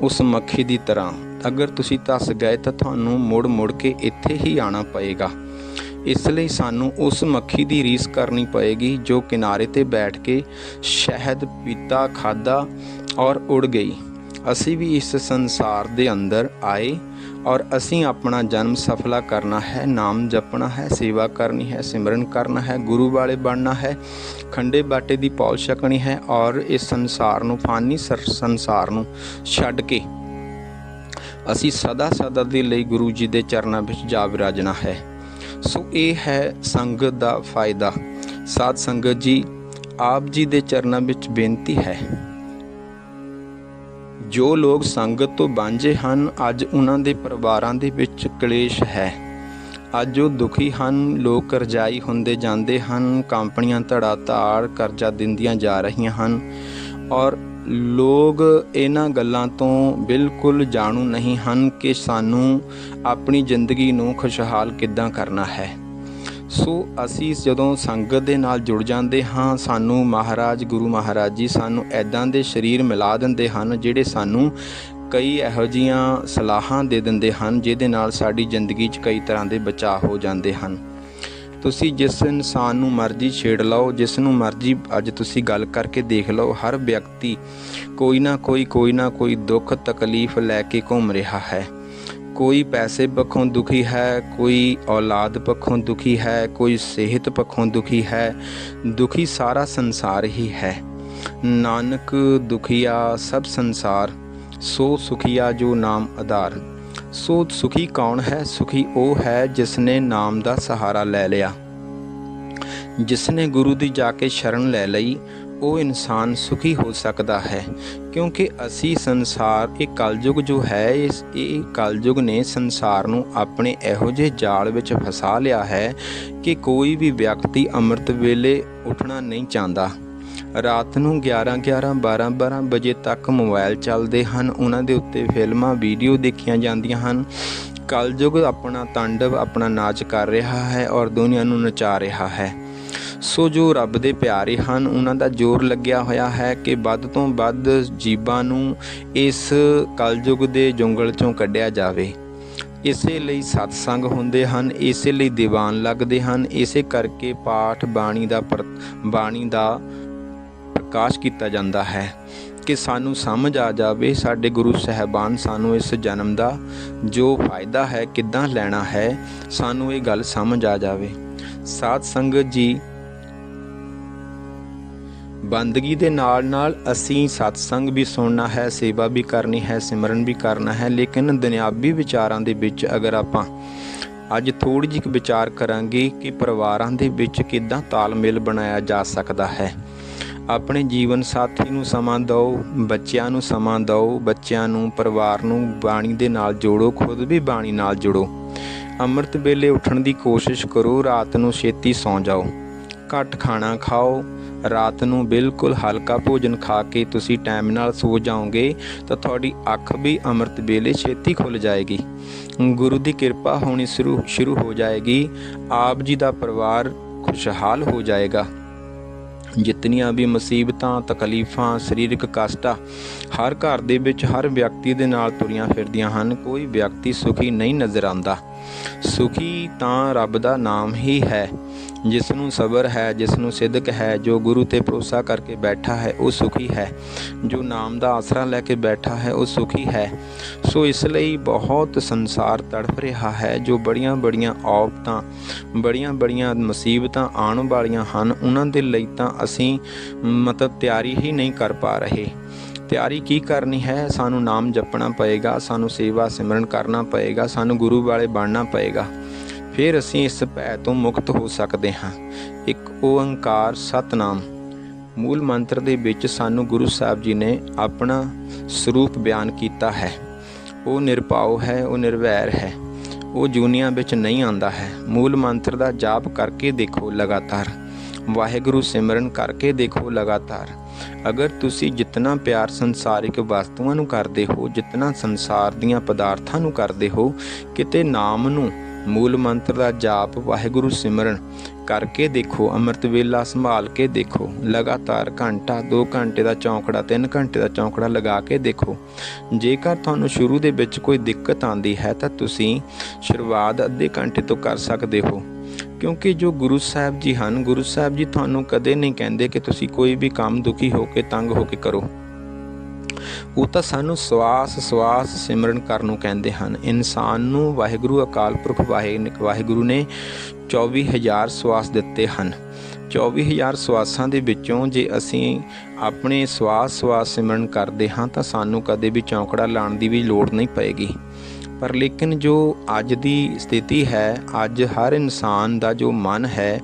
ਉਸ ਮੱਖੀ ਦੀ ਤਰ੍ਹਾਂ। ਅਗਰ ਤੁਸੀਂ ਧਸ ਗਏ ਤਾਂ ਤੁਹਾਨੂੰ ਮੁੜ ਮੁੜ ਕੇ ਇੱਥੇ ਹੀ ਆਣਾ ਪਏਗਾ। ਇਸ ਲਈ ਸਾਨੂੰ ਉਸ ਮੱਖੀ ਦੀ ਰੀਸ ਕਰਨੀ ਪਏਗੀ ਜੋ ਕਿਨਾਰੇ ਤੇ ਬੈਠ ਕੇ ਸ਼ਹਿਦ ਪੀਤਾ ਖਾਦਾ ਔਰ ਉੜ ਗਈ। ਅਸੀਂ ਵੀ ਇਸ ਸੰਸਾਰ ਦੇ ਅੰਦਰ ਆਏ ਔਰ ਅਸੀਂ ਆਪਣਾ ਜਨਮ ਸਫਲਾ ਕਰਨਾ ਹੈ, ਨਾਮ ਜਪਣਾ ਹੈ, ਸੇਵਾ ਕਰਨੀ ਹੈ, ਸਿਮਰਨ ਕਰਨਾ ਹੈ, ਗੁਰੂ ਵਾਲੇ ਬਣਨਾ ਹੈ, ਖੰਡੇ ਬਾਟੇ ਦੀ ਪੌਲ ਛਕਣੀ ਹੈ ਔਰ ਇਸ ਸੰਸਾਰ ਨੂੰ, ਫਾਨੀ ਸਰ- ਸੰਸਾਰ ਨੂੰ ਛੱਡ ਕੇ ਅਸੀਂ ਸਦਾ ਸਦਾ ਦੇ ਲਈ ਗੁਰੂ ਜੀ ਦੇ ਚਰਨਾਂ ਵਿੱਚ ਜਾ ਵਿਰਾਜਣਾ ਹੈ। ਸੋ ਇਹ ਹੈ ਸੰਗਤ ਦਾ ਫਾਇਦਾ। ਸਾਧ ਸੰਗਤ ਜੀ, ਆਪ ਜੀ ਦੇ ਚਰਨਾਂ ਵਿੱਚ ਬੇਨਤੀ ਹੈ। ਜੋ ਲੋਕ ਸੰਗਤ ਤੋਂ ਵਾਂਝੇ ਹਨ, ਅੱਜ ਉਹਨਾਂ ਦੇ ਪਰਿਵਾਰਾਂ ਦੇ ਵਿੱਚ ਕਲੇਸ਼ ਹੈ। ਅੱਜ ਉਹ ਦੁਖੀ ਹਨ, ਲੋਕ ਕਰਜ਼ਾਈ ਹੁੰਦੇ ਜਾਂਦੇ ਹਨ, ਕੰਪਨੀਆਂ ਧੜਾਧਾੜ ਕਰਜ਼ਾ ਦਿੰਦੀਆਂ ਜਾ ਰਹੀਆਂ ਹਨ ਔਰ ਲੋਕ ਇਹਨਾਂ ਗੱਲਾਂ ਤੋਂ ਬਿਲਕੁਲ ਜਾਣੂ ਨਹੀਂ ਹਨ ਕਿ ਸਾਨੂੰ ਆਪਣੀ ਜ਼ਿੰਦਗੀ ਨੂੰ ਖੁਸ਼ਹਾਲ ਕਿੱਦਾਂ ਕਰਨਾ ਹੈ। ਸੋ ਅਸੀਂ ਜਦੋਂ ਸੰਗਤ ਦੇ ਨਾਲ ਜੁੜ ਜਾਂਦੇ ਹਾਂ, ਸਾਨੂੰ ਮਹਾਰਾਜ, ਗੁਰੂ ਮਹਾਰਾਜ ਜੀ ਸਾਨੂੰ ਐਦਾਂ ਦੇ ਸਰੀਰ ਮਿਲਾ ਦਿੰਦੇ ਹਨ ਜਿਹੜੇ ਸਾਨੂੰ ਕਈ ਇਹੋ ਜੀਆਂ ਸਲਾਹਾਂ ਦੇ ਦਿੰਦੇ ਹਨ ਜਿਹਦੇ ਨਾਲ ਸਾਡੀ ਜ਼ਿੰਦਗੀ 'ਚ ਕਈ ਤਰ੍ਹਾਂ ਦੇ ਬਚਾਅ ਹੋ ਜਾਂਦੇ ਹਨ। ਤੁਸੀਂ ਜਿਸ ਇਨਸਾਨ ਨੂੰ ਮਰਜ਼ੀ ਛੇੜ ਲਓ, ਜਿਸ ਨੂੰ ਮਰਜ਼ੀ ਅੱਜ ਤੁਸੀਂ ਗੱਲ ਕਰਕੇ ਦੇਖ ਲਓ, ਹਰ ਵਿਅਕਤੀ ਕੋਈ ਨਾ ਕੋਈ ਕੋਈ ਨਾ ਕੋਈ ਦੁੱਖ ਤਕਲੀਫ ਲੈ ਕੇ ਘੁੰਮ ਰਿਹਾ ਹੈ। ਕੋਈ ਪੈਸੇ ਪੱਖੋਂ ਦੁਖੀ ਹੈ, ਕੋਈ ਔਲਾਦ ਪੱਖੋਂ ਦੁਖੀ ਹੈ, ਕੋਈ ਸਿਹਤ ਪੱਖੋਂ ਦੁਖੀ ਹੈ, ਦੁਖੀ ਸਾਰਾ ਸੰਸਾਰ ਹੀ ਹੈ। ਨਾਨਕ ਦੁਖੀਆ ਸਭ ਸੰਸਾਰ, ਸੋ ਸੁਖੀਆ ਜੋ ਨਾਮ ਆਧਾਰ। ਸੋ ਸੁਖੀ ਕੌਣ ਹੈ? ਸੁਖੀ ਉਹ ਹੈ ਜਿਸ ਨੇ ਨਾਮ ਦਾ ਸਹਾਰਾ ਲੈ ਲਿਆ। ਜਿਸ ਨੇ ਗੁਰੂ ਦੀ ਜਾ ਕੇ ਸ਼ਰਨ ਲੈ ਲਈ, ਉਹ ਇਨਸਾਨ ਸੁਖੀ ਹੋ ਸਕਦਾ ਹੈ, ਕਿਉਂਕਿ ਅਸੀਂ ਸੰਸਾਰ, ਇਹ ਕਲਯੁਗ ਜੋ ਹੈ, ਇਸ, ਇਹ ਕਲਯੁਗ ਨੇ ਸੰਸਾਰ ਨੂੰ ਆਪਣੇ ਇਹੋ ਜਿਹੇ ਜਾਲ ਵਿੱਚ ਫਸਾ ਲਿਆ ਹੈ ਕਿ ਕੋਈ ਵੀ ਵਿਅਕਤੀ ਅੰਮ੍ਰਿਤ ਵੇਲੇ ਉੱਠਣਾ ਨਹੀਂ ਚਾਹੁੰਦਾ। ਰਾਤ ਨੂੰ 11 11 12 12 ਵਜੇ ਤੱਕ ਮੋਬਾਈਲ ਚੱਲਦੇ ਹਨ। ਉਹਨਾਂ ਦੇ ਉੱਤੇ ਫਿਲਮਾਂ, ਵੀਡੀਓ ਦੇਖੀਆਂ ਜਾਂਦੀਆਂ ਹਨ। ਕਲਯੁਗ ਆਪਣਾ ਤਾਂਡਵ, ਆਪਣਾ ਨਾਚ ਕਰ ਰਿਹਾ ਹੈ ਔਰ ਦੁਨੀਆ ਨੂੰ ਨਚਾ ਰਿਹਾ ਹੈ। ਸੋ ਜੋ ਰੱਬ ਦੇ ਪਿਆਰੇ ਹਨ, ਉਹਨਾਂ ਦਾ ਜ਼ੋਰ ਲੱਗਿਆ ਹੋਇਆ ਹੈ ਕਿ ਵੱਧ ਤੋਂ ਵੱਧ ਜੀਵਾਂ ਨੂੰ ਇਸ ਕਲਯੁਗ ਦੇ ਜੰਗਲ ਚੋਂ ਕੱਢਿਆ ਜਾਵੇ। ਇਸੇ ਲਈ ਸਤਸੰਗ ਹੁੰਦੇ ਹਨ, ਇਸੇ ਲਈ ਦੀਵਾਨ ਲੱਗਦੇ ਹਨ, ਇਸੇ ਕਰਕੇ ਪਾਠ ਬਾਣੀ ਦਾ ਬਾਣੀ ਦਾ ਪ੍ਰਕਾਸ਼ ਕੀਤਾ ਜਾਂਦਾ ਹੈ ਕਿ ਸਾਨੂੰ ਸਮਝ ਆ ਜਾਵੇ, ਸਾਡੇ ਗੁਰੂ ਸਾਹਿਬਾਨ ਸਾਨੂੰ ਇਸ ਜਨਮ ਦਾ ਜੋ ਫਾਇਦਾ ਹੈ, ਕਿੱਦਾਂ ਲੈਣਾ ਹੈ, ਸਾਨੂੰ ਇਹ ਗੱਲ ਸਮਝ ਆ ਜਾਵੇ। ਸਾਧ ਸੰਗਤ ਜੀ, ਬੰਦਗੀ ਦੇ ਨਾਲ ਨਾਲ ਅਸੀਂ ਸਤਸੰਗ ਵੀ ਸੁਣਨਾ ਹੈ, ਸੇਵਾ ਵੀ ਕਰਨੀ ਹੈ, ਸਿਮਰਨ ਵੀ ਕਰਨਾ ਹੈ, ਲੇਕਿਨ ਦੁਨਿਆਵੀ ਵਿਚਾਰਾਂ ਦੇ ਵਿੱਚ ਅਗਰ ਆਪਾਂ ਅੱਜ ਥੋੜੀ ਜਿਹੀ ਵਿਚਾਰ ਕਰਾਂਗੇ ਕਿ ਪਰਿਵਾਰਾਂ ਦੇ ਵਿੱਚ ਕਿੱਦਾਂ ਤਾਲਮੇਲ ਬਣਾਇਆ ਜਾ ਸਕਦਾ ਹੈ। ਆਪਣੇ ਜੀਵਨ ਸਾਥੀ ਨੂੰ ਸਮਾਂ ਦਿਓ, ਬੱਚਿਆਂ ਨੂੰ ਸਮਾਂ ਦਿਓ, ਬੱਚਿਆਂ ਨੂੰ, ਪਰਿਵਾਰ ਨੂੰ ਬਾਣੀ ਦੇ ਨਾਲ ਜੋੜੋ, ਖੁਦ ਵੀ ਬਾਣੀ ਨਾਲ ਜੁੜੋ। ਅੰਮ੍ਰਿਤ ਵੇਲੇ ਉੱਠਣ ਦੀ ਕੋਸ਼ਿਸ਼ ਕਰੋ, ਰਾਤ ਨੂੰ ਛੇਤੀ ਸੌਂ ਜਾਓ। ਘੱਟ ਖਾਣਾ ਖਾਓ, ਰਾਤ ਨੂੰ ਬਿਲਕੁਲ ਹਲਕਾ ਭੋਜਨ ਖਾ ਕੇ ਤੁਸੀਂ ਟਾਈਮ ਨਾਲ ਸੋ ਜਾਓਗੇ, ਤਾਂ ਤੁਹਾਡੀ ਅੱਖ ਵੀ ਅੰਮ੍ਰਿਤ ਵੇਲੇ ਛੇਤੀ ਖੁੱਲ ਜਾਏਗੀ। ਗੁਰੂ ਦੀ ਕਿਰਪਾ ਹੋਣੀ ਸ਼ੁਰੂ ਸ਼ੁਰੂ ਹੋ ਜਾਏਗੀ, ਆਪ ਜੀ ਦਾ ਪਰਿਵਾਰ ਖੁਸ਼ਹਾਲ ਹੋ ਜਾਏਗਾ। ਜਿਤਨੀਆਂ ਵੀ ਮੁਸੀਬਤਾਂ, ਤਕਲੀਫਾਂ, ਸਰੀਰਕ ਕਸ਼ਟਾਂ ਹਰ ਘਰ ਦੇ ਵਿੱਚ ਹਰ ਵਿਅਕਤੀ ਦੇ ਨਾਲ ਤੁਰੀਆਂ ਫਿਰਦੀਆਂ ਹਨ, ਕੋਈ ਵਿਅਕਤੀ ਸੁਖੀ ਨਹੀਂ ਨਜ਼ਰ ਆਉਂਦਾ। ਸੁਖੀ ਤਾਂ ਰੱਬ ਦਾ ਨਾਮ ਹੀ ਹੈ ਜਿਸ ਨੂੰ ਸਬਰ ਹੈ ਜਿਸ ਨੂੰ ਸਿਦਕ ਹੈ, ਜੋ ਗੁਰੂ ਤੇ ਭਰੋਸਾ ਕਰਕੇ ਬੈਠਾ ਹੈ, ਉਹ ਸੁਖੀ ਹੈ। ਜੋ ਨਾਮ ਦਾ ਆਸਰਾ ਲੈ ਕੇ ਬੈਠਾ ਹੈ, ਉਹ ਸੁਖੀ ਹੈ। ਸੋ ਇਸ ਲਈ ਬਹੁਤ ਸੰਸਾਰ ਤੜਫ ਰਿਹਾ ਹੈ, ਜੋ ਬੜੀਆਂ ਬੜੀਆਂ ਔਕਤਾਂ ਬੜੀਆਂ ਬੜੀਆਂ ਮੁਸੀਬਤਾਂ ਆਉਣ ਵਾਲੀਆਂ ਹਨ, ਉਹਨਾਂ ਦੇ ਲਈ ਤਾਂ ਅਸੀਂ ਮਤਲਬ ਤਿਆਰੀ ਹੀ ਨਹੀਂ ਕਰ ਪਾ ਰਹੇ। ਤਿਆਰੀ ਕੀ ਕਰਨੀ ਹੈ? ਸਾਨੂੰ ਨਾਮ ਜਪਣਾ ਪਏਗਾ, ਸਾਨੂੰ ਸੇਵਾ ਸਿਮਰਨ ਕਰਨਾ ਪਏਗਾ, ਸਾਨੂੰ ਗੁਰੂ ਵਾਲੇ ਬਣਨਾ ਪਏਗਾ। ਫਿਰ ਅਸੀਂ ਇਸ ਭੈ ਤੋਂ ਮੁਕਤ ਹੋ ਸਕਦੇ ਹਾਂ। ਇੱਕ ਓੰਕਾਰ ਸਤਨਾਮ। ਮੂਲ ਮੰਤਰ ਦੇ ਵਿੱਚ ਸਾਨੂੰ ਗੁਰੂ ਸਾਹਿਬ ਜੀ ਨੇ ਆਪਣਾ ਸਰੂਪ ਬਿਆਨ ਕੀਤਾ ਹੈ। ਉਹ ਨਿਰਭਉ ਹੈ, ਉਹ ਨਿਰਵੈਰ ਹੈ। ਉਹ ਜੂਨੀਆਂ ਵਿੱਚ ਨਹੀਂ ਆਉਂਦਾ ਹੈ। ਮੂਲ ਮੰਤਰ ਦਾ ਜਾਪ ਕਰਕੇ ਦੇਖੋ ਲਗਾਤਾਰ। ਵਾਹਿਗੁਰੂ ਸਿਮਰਨ ਕਰਕੇ ਦੇਖੋ ਲਗਾਤਾਰ। ਅਗਰ ਤੁਸੀਂ ਜਿੰਨਾ ਪਿਆਰ ਸੰਸਾਰਿਕ ਵਸਤੂਆਂ ਨੂੰ ਕਰਦੇ ਹੋ ਜਿੰਨਾ ਸੰਸਾਰ ਦੀਆਂ ਪਦਾਰਥਾਂ ਨੂੰ ਕਰਦੇ ਹੋ, ਕਿਤੇ ਨਾਮ ਨੂੰ ਮੂਲ ਮੰਤਰ ਦਾ ਜਾਪ ਵਾਹਿਗੁਰੂ ਸਿਮਰਨ ਕਰਕੇ ਦੇਖੋ, ਅੰਮ੍ਰਿਤ ਵੇਲਾ ਸੰਭਾਲ ਕੇ ਦੇਖੋ, ਲਗਾਤਾਰ ਘੰਟਾ 2 ਘੰਟੇ ਦਾ ਚੌਂਕੜਾ 3 ਘੰਟੇ ਦਾ ਚੌਂਕੜਾ ਲਗਾ ਕੇ ਦੇਖੋ। ਜੇਕਰ ਤੁਹਾਨੂੰ ਸ਼ੁਰੂ ਦੇ ਵਿੱਚ ਕੋਈ ਦਿੱਕਤ ਆਂਦੀ ਹੈ, ਤਾਂ ਤੁਸੀਂ ਸ਼ੁਰੂਆਤ ਅੱਧੇ ਘੰਟੇ ਤੋਂ ਕਰ ਸਕਦੇ ਹੋ। ਕਿਉਂਕਿ ਜੋ ਗੁਰੂ ਸਾਹਿਬ ਜੀ ਹਨ, ਗੁਰੂ ਸਾਹਿਬ ਜੀ ਤੁਹਾਨੂੰ ਕਦੇ ਨਹੀਂ ਕਹਿੰਦੇ ਕਿ ਤੁਸੀਂ ਕੋਈ ਵੀ ਕੰਮ ਦੁਖੀ ਹੋ ਕੇ ਤੰਗ ਹੋ ਕੇ ਕਰੋ। ਉਹ ਤਾਂ ਸਾਨੂੰ ਸਵਾਸ ਸਵਾਸ ਸਿਮਰਨ ਕਰਨ ਨੂੰ ਕਹਿੰਦੇ ਹਨ। ਇਨਸਾਨ ਨੂੰ ਵਾਹਿਗੁਰੂ, ਅਕਾਲ ਪੁਰਖ ਵਾਹਿ- ਵਾਹਿਗੁਰੂ ਨੇ 24000 ਸਵਾਸ ਦਿੱਤੇ ਹਨ। 24000 ਸਵਾਸਾਂ ਦੇ ਵਿੱਚੋਂ ਜੇ ਅਸੀਂ ਆਪਣੇ ਸਵਾਸ ਸਵਾਸ ਸਿਮਰਨ ਕਰਦੇ ਹਾਂ ਤਾਂ ਸਾਨੂੰ ਕਦੇ ਵੀ ਚੌਂਕੜਾ ਲਾਉਣ ਦੀ ਵੀ ਲੋੜ ਨਹੀਂ ਪਏਗੀ। ਪਰ ਲੇਕਿਨ ਜੋ ਅੱਜ ਦੀ ਸਥਿਤੀ ਹੈ, ਅੱਜ ਹਰ ਇਨਸਾਨ ਦਾ ਜੋ ਮਨ ਹੈ,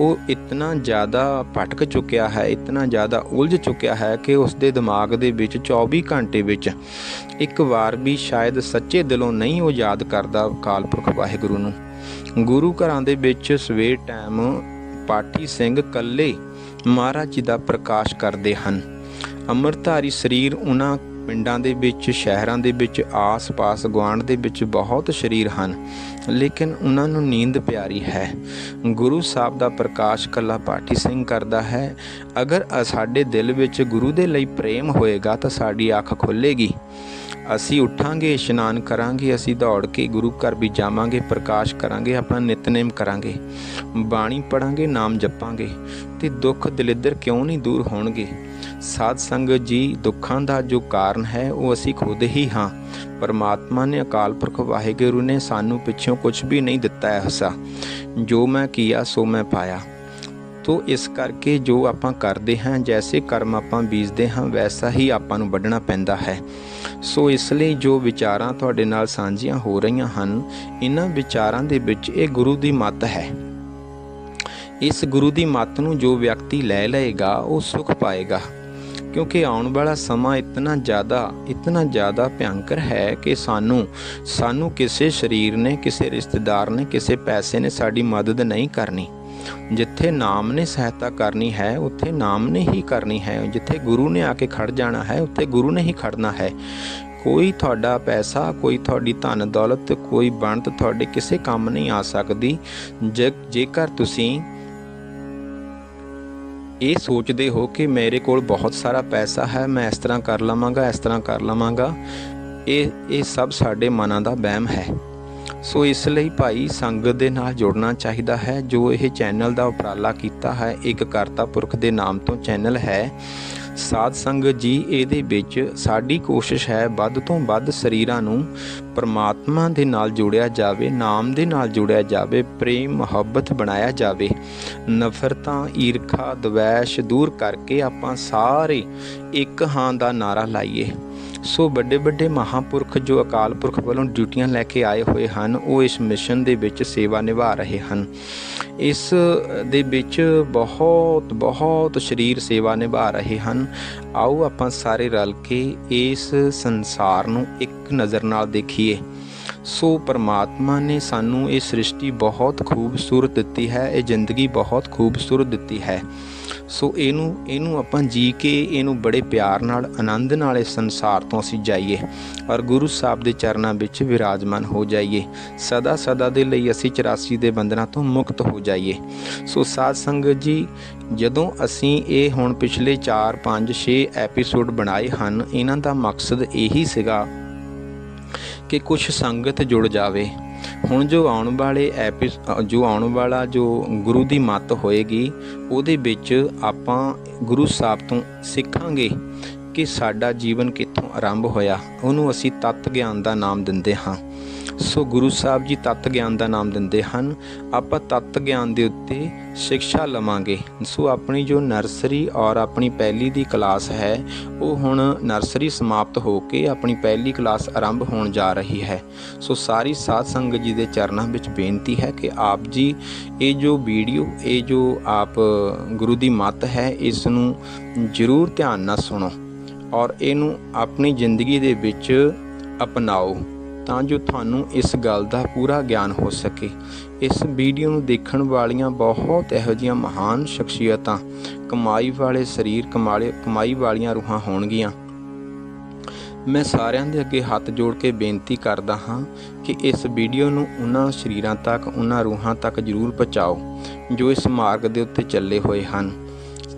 ਉਹ ਇਤਨਾ ਜ਼ਿਆਦਾ ਭਟਕ ਚੁੱਕਿਆ ਹੈ, ਇਤਨਾ ਜ਼ਿਆਦਾ ਉਲਝ ਚੁੱਕਿਆ ਹੈ ਕਿ ਉਸ ਦੇ ਦਿਮਾਗ ਦੇ ਵਿੱਚ 24 ਘੰਟੇ ਵਿੱਚ ਇੱਕ ਵਾਰ ਵੀ ਸ਼ਾਇਦ ਸੱਚੇ ਦਿਲੋਂ ਨਹੀਂ ਉਹ ਯਾਦ ਕਰਦਾ ਅਕਾਲ ਪੁਰਖ ਵਾਹਿਗੁਰੂ ਨੂੰ। ਗੁਰੂ ਘਰਾਂ ਦੇ ਵਿੱਚ ਸਵੇਰ ਟਾਈਮ ਪਾਠੀ ਸਿੰਘ ਕੱਲੇ ਮਹਾਰਾਜ ਜੀ ਦਾ ਪ੍ਰਕਾਸ਼ ਕਰਦੇ ਹਨ। ਅੰਮ੍ਰਿਤਧਾਰੀ ਸਰੀਰ ਉਹਨਾਂ ਪਿੰਡਾਂ ਦੇ ਵਿੱਚ, ਸ਼ਹਿਰਾਂ ਦੇ ਵਿੱਚ, ਆਸ-ਪਾਸ ਗੁਆਂਢ ਦੇ ਵਿੱਚ ਬਹੁਤ ਸ਼ਰੀਰ ਹਨ। ਲੇਕਿਨ ਉਹਨਾਂ ਨੂੰ ਨੀਂਦ ਪਿਆਰੀ ਹੈ। ਗੁਰੂ ਸਾਹਿਬ ਦਾ ਪ੍ਰਕਾਸ਼ ਕੱਲਾ ਪਾਠੀ ਸਿੰਘ ਕਰਦਾ ਹੈ। ਅਗਰ ਸਾਡੇ ਦਿਲ ਵਿੱਚ ਗੁਰੂ ਦੇ ਲਈ ਪ੍ਰੇਮ ਹੋਏਗਾ ਤਾਂ ਸਾਡੀ ਅੱਖ ਖੁੱਲੇਗੀ। ਅਸੀਂ ਉੱਠਾਂਗੇ, ਇਸ਼ਨਾਨ ਕਰਾਂਗੇ, ਅਸੀਂ ਦੌੜ ਕੇ ਗੁਰੂ ਘਰ ਵੀ ਜਾਵਾਂਗੇ, ਪ੍ਰਕਾਸ਼ ਕਰਾਂਗੇ, ਆਪਣਾ ਨਿਤਨੇਮ ਕਰਾਂਗੇ। ਬਾਣੀ ਪੜਾਂਗੇ ਨਾਮ ਜਪਾਂਗੇ ਤੇ ਦੁੱਖ ਦਲਿੱਦਰ ਕਿਉਂ ਨਹੀਂ ਦੂਰ ਹੋਣਗੇ? ਸਾਧ ਸੰਗਤ ਜੀ ਦੁੱਖਾਂ ਦਾ ਜੋ ਕਾਰਨ ਹੈ, ਉਹ ਅਸੀਂ ਖੁਦ ਹੀ ਹਾਂ। ਪਰਮਾਤਮਾ ਨੇ ਅਕਾਲ ਪੁਰਖ ਵਾਹਿਗੁਰੂ ਨੇ ਸਾਨੂੰ ਪਿੱਛੋਂ ਕੁਝ ਵੀ ਨਹੀਂ ਦਿੱਤਾ ਹੈ ਜੋ ਮੈਂ ਕੀਆ, ਸੋ ਮੈਂ ਪਾਇਆ। ਤੋ ਇਸ ਕਰਕੇ ਜੋ ਆਪਾਂ ਕਰਦੇ ਹਾਂ, ਜੈਸੇ ਕਰਮ ਆਪਾਂ ਬੀਜਦੇ ਹਾਂ, ਵੈਸਾ ਹੀ ਆਪਾਂ ਨੂੰ ਵੱਢਣਾ ਪੈਂਦਾ ਹੈ। ਸੋ ਇਸ ਲਈ ਜੋ ਵਿਚਾਰਾਂ ਤੁਹਾਡੇ ਨਾਲ ਸਾਂਝੀਆਂ ਹੋ ਰਹੀਆਂ ਹਨ, ਇਹਨਾਂ ਵਿਚਾਰਾਂ ਦੇ ਵਿੱਚ ਇਹ ਗੁਰੂ ਦੀ ਮੱਤ ਹੈ। ਇਸ ਗੁਰੂ ਦੀ ਮੱਤ ਨੂੰ ਜੋ ਵਿਅਕਤੀ ਲੈ ਲਏਗਾ, ਉਹ ਸੁਖ ਪਾਏਗਾ। ਕਿਉਂਕਿ ਆਉਣ ਵਾਲਾ ਸਮਾਂ ਇਤਨਾ ਜ਼ਿਆਦਾ ਇਤਨਾ ਜ਼ਿਆਦਾ ਭਿਆਨਕ ਹੈ ਕਿ ਸਾਨੂੰ ਸਾਨੂੰ ਕਿਸੇ ਸਰੀਰ ਨੇ, ਕਿਸੇ ਰਿਸ਼ਤੇਦਾਰ ਨੇ, ਕਿਸੇ ਪੈਸੇ ਨੇ ਸਾਡੀ ਮਦਦ ਨਹੀਂ ਕਰਨੀ। ਜਿੱਥੇ ਨਾਮ ਨੇ ਸਹਾਇਤਾ ਕਰਨੀ ਹੈ, ਉੱਥੇ ਨਾਮ ਨੇ ਹੀ ਕਰਨੀ ਹੈ। ਜਿੱਥੇ ਗੁਰੂ ਨੇ ਆ ਕੇ ਖੜ ਜਾਣਾ ਹੈ, ਉੱਥੇ ਗੁਰੂ ਨੇ ਹੀ ਖੜਨਾ ਹੈ। ਕੋਈ ਤੁਹਾਡਾ ਪੈਸਾ, ਕੋਈ ਤੁਹਾਡੀ ਧਨ ਦੌਲਤ, ਕੋਈ ਬਣਤ ਤੁਹਾਡੇ ਕਿਸੇ ਕੰਮ ਨਹੀਂ ਆ ਸਕਦੀ। ਜੇਕਰ ਤੁਸੀਂ ਇਹ ਸੋਚਦੇ ਹੋ ਕਿ ਮੇਰੇ ਕੋਲ ਬਹੁਤ ਸਾਰਾ ਪੈਸਾ ਹੈ, ਮੈਂ ਇਸ ਤਰ੍ਹਾਂ ਕਰ ਲਵਾਂਗਾ, ਇਸ ਤਰ੍ਹਾਂ ਕਰ ਲਵਾਂਗਾ। ਇਹ ਇਹ ਸਭ ਸਾਡੇ ਮਨਾਂ ਦਾ ਵਹਿਮ ਹੈ। ਸੋ ਇਸ ਲਈ ਭਾਈ ਸੰਗਤ ਦੇ ਨਾਲ ਜੁੜਨਾ ਚਾਹੀਦਾ ਹੈ, ਜੋ ਇਹ ਚੈਨਲ ਦਾ ਉਪਰਾਲਾ ਕੀਤਾ ਹੈ, ਇੱਕ ਕਰਤਾ ਪੁਰਖ ਦੇ ਨਾਮ ਤੋਂ ਚੈਨਲ ਹੈ। ਸਾਧ ਸੰਗਤ ਜੀ, ਇਹਦੇ ਵਿੱਚ ਸਾਡੀ ਕੋਸ਼ਿਸ਼ ਹੈ ਵੱਧ ਤੋਂ ਵੱਧ ਸਰੀਰਾਂ ਨੂੰ ਪਰਮਾਤਮਾ ਦੇ ਨਾਲ ਜੋੜਿਆ ਜਾਵੇ, ਨਾਮ ਦੇ ਨਾਲ ਜੋੜਿਆ ਜਾਵੇ, ਪ੍ਰੇਮ, ਮੁਹੱਬਤ ਬਣਾਇਆ ਜਾਵੇ। ਨਫ਼ਰਤਾਂ, ਈਰਖਾ, ਦਵੈਸ਼ ਦੂਰ ਕਰਕੇ ਆਪਾਂ ਸਾਰੇ ਇੱਕ ਹਾਂ ਦਾ ਨਾਰਾ ਲਾਈਏ। ਸੋ ਵੱਡੇ ਵੱਡੇ ਮਹਾਪੁਰਖ ਜੋ ਅਕਾਲ ਪੁਰਖ ਵੱਲੋਂ ਡਿਊਟੀਆਂ ਲੈ ਕੇ ਆਏ ਹੋਏ ਹਨ, ਉਹ ਇਸ ਮਿਸ਼ਨ ਦੇ ਵਿੱਚ ਸੇਵਾ ਨਿਭਾ ਰਹੇ ਹਨ। ਇਸ ਦੇ ਵਿੱਚ ਬਹੁਤ ਬਹੁਤ ਸ਼ਰੀਰ ਸੇਵਾ ਨਿਭਾ ਰਹੇ ਹਨ। ਆਓ ਆਪਾਂ ਸਾਰੇ ਰਲ ਕੇ ਇਸ ਸੰਸਾਰ ਨੂੰ ਇੱਕ ਨਜ਼ਰ ਨਾਲ ਦੇਖੀਏ। ਸੋ ਪਰਮਾਤਮਾ ਨੇ ਸਾਨੂੰ ਇਹ ਸ੍ਰਿਸ਼ਟੀ ਬਹੁਤ ਖੂਬਸੂਰਤ ਦਿੱਤੀ ਹੈ, ਇਹ ਜ਼ਿੰਦਗੀ ਬਹੁਤ ਖੂਬਸੂਰਤ ਦਿੱਤੀ ਹੈ। ਸੋ ਇਹਨੂੰ ਇਹਨੂੰ ਆਪਾਂ ਜੀ ਕੇ, ਇਹਨੂੰ ਬੜੇ ਪਿਆਰ ਨਾਲ, ਆਨੰਦ ਨਾਲ ਇਸ ਸੰਸਾਰ ਤੋਂ ਅਸੀਂ ਜਾਈਏ ਔਰ ਗੁਰੂ ਸਾਹਿਬ ਦੇ ਚਰਨਾਂ ਵਿੱਚ ਵਿਰਾਜਮਾਨ ਹੋ ਜਾਈਏ। ਸਦਾ ਸਦਾ ਦੇ ਲਈ ਅਸੀਂ 84 ਦੇ ਬੰਧਨਾਂ ਤੋਂ ਮੁਕਤ ਹੋ ਜਾਈਏ। ਸੋ ਸਾਧ ਸੰਗਤ ਜੀ, ਜਦੋਂ ਅਸੀਂ ਇਹ ਹੁਣ ਪਿਛਲੇ 4 5 6 ਐਪੀਸੋਡ ਬਣਾਏ ਹਨ, ਇਹਨਾਂ ਦਾ ਮਕਸਦ ਇਹੀ ਸੀਗਾ ਕਿ ਕੁਝ ਸੰਗਤ ਜੁੜ ਜਾਵੇ। ਹੁਣ ਜੋ ਆਉਣ ਵਾਲੇ ਐਪੀ ਜੋ ਆਉਣ ਵਾਲਾ ਜੋ ਗੁਰੂ ਦੀ ਮੱਤ ਹੋਏਗੀ, ਉਹਦੇ ਵਿੱਚ ਆਪਾਂ ਗੁਰੂ ਸਾਹਿਬ ਤੋਂ ਸਿੱਖਾਂਗੇ ਕਿ ਸਾਡਾ ਜੀਵਨ ਕਿੱਥੋਂ ਆਰੰਭ ਹੋਇਆ। ਉਹਨੂੰ ਅਸੀਂ ਤਤ ਗਿਆਨ ਦਾ ਨਾਮ ਦਿੰਦੇ ਹਾਂ। ਸੋ ਗੁਰੂ ਸਾਹਿਬ ਜੀ ਤਤ ਗਿਆਨ ਦਾ ਨਾਮ ਦਿੰਦੇ ਹਨ। ਆਪਾਂ ਤਤ ਗਿਆਨ ਦੇ ਉੱਤੇ ਸਿੱਖਿਆ ਲਵਾਂਗੇ। ਸੋ ਆਪਣੀ ਜੋ ਨਰਸਰੀ ਔਰ ਆਪਣੀ ਪਹਿਲੀ ਦੀ ਕਲਾਸ ਹੈ, ਉਹ ਹੁਣ ਨਰਸਰੀ ਸਮਾਪਤ ਹੋ ਕੇ ਆਪਣੀ ਪਹਿਲੀ ਕਲਾਸ ਆਰੰਭ ਹੋਣ ਜਾ ਰਹੀ ਹੈ। ਸੋ ਸਾਰੀ ਸਾਧ ਸੰਗਤ ਜੀ ਦੇ ਚਰਨਾਂ ਵਿੱਚ ਬੇਨਤੀ ਹੈ ਕਿ ਆਪ ਜੀ ਇਹ ਜੋ ਵੀਡੀਓ, ਇਹ ਜੋ ਆਪ ਗੁਰੂ ਦੀ ਮੱਤ ਹੈ, ਇਸ ਨੂੰ ਜ਼ਰੂਰ ਧਿਆਨ ਨਾਲ ਸੁਣੋ ਔਰ ਇਹਨੂੰ ਆਪਣੀ ਜ਼ਿੰਦਗੀ ਦੇ ਵਿੱਚ ਅਪਣਾਓ। ਤਾਂ ਜੋ ਤੁਹਾਨੂੰ ਇਸ ਗੱਲ ਦਾ ਪੂਰਾ ਗਿਆਨ ਹੋ ਸਕੇ। ਇਸ ਵੀਡੀਓ ਨੂੰ ਦੇਖਣ ਵਾਲੀਆਂ ਬਹੁਤ ਇਹੋ ਜਿਹੀਆਂ ਮਹਾਨ ਸ਼ਖਸੀਅਤਾਂ ਕਮਾਈ ਵਾਲੇ ਸਰੀਰ, ਕਮਾਲੇ, ਕਮਾਈ ਵਾਲੀਆਂ ਰੂਹਾਂ ਹੋਣਗੀਆਂ। ਮੈਂ ਸਾਰਿਆਂ ਦੇ ਅੱਗੇ ਹੱਥ ਜੋੜ ਕੇ ਬੇਨਤੀ ਕਰਦਾ ਹਾਂ ਕਿ ਇਸ ਵੀਡੀਓ ਨੂੰ ਉਹਨਾਂ ਸਰੀਰਾਂ ਤੱਕ, ਉਹਨਾਂ ਰੂਹਾਂ ਤੱਕ ਜ਼ਰੂਰ ਪਹੁੰਚਾਓ, ਜੋ ਇਸ ਮਾਰਗ ਦੇ ਉੱਤੇ ਚੱਲੇ ਹੋਏ ਹਨ।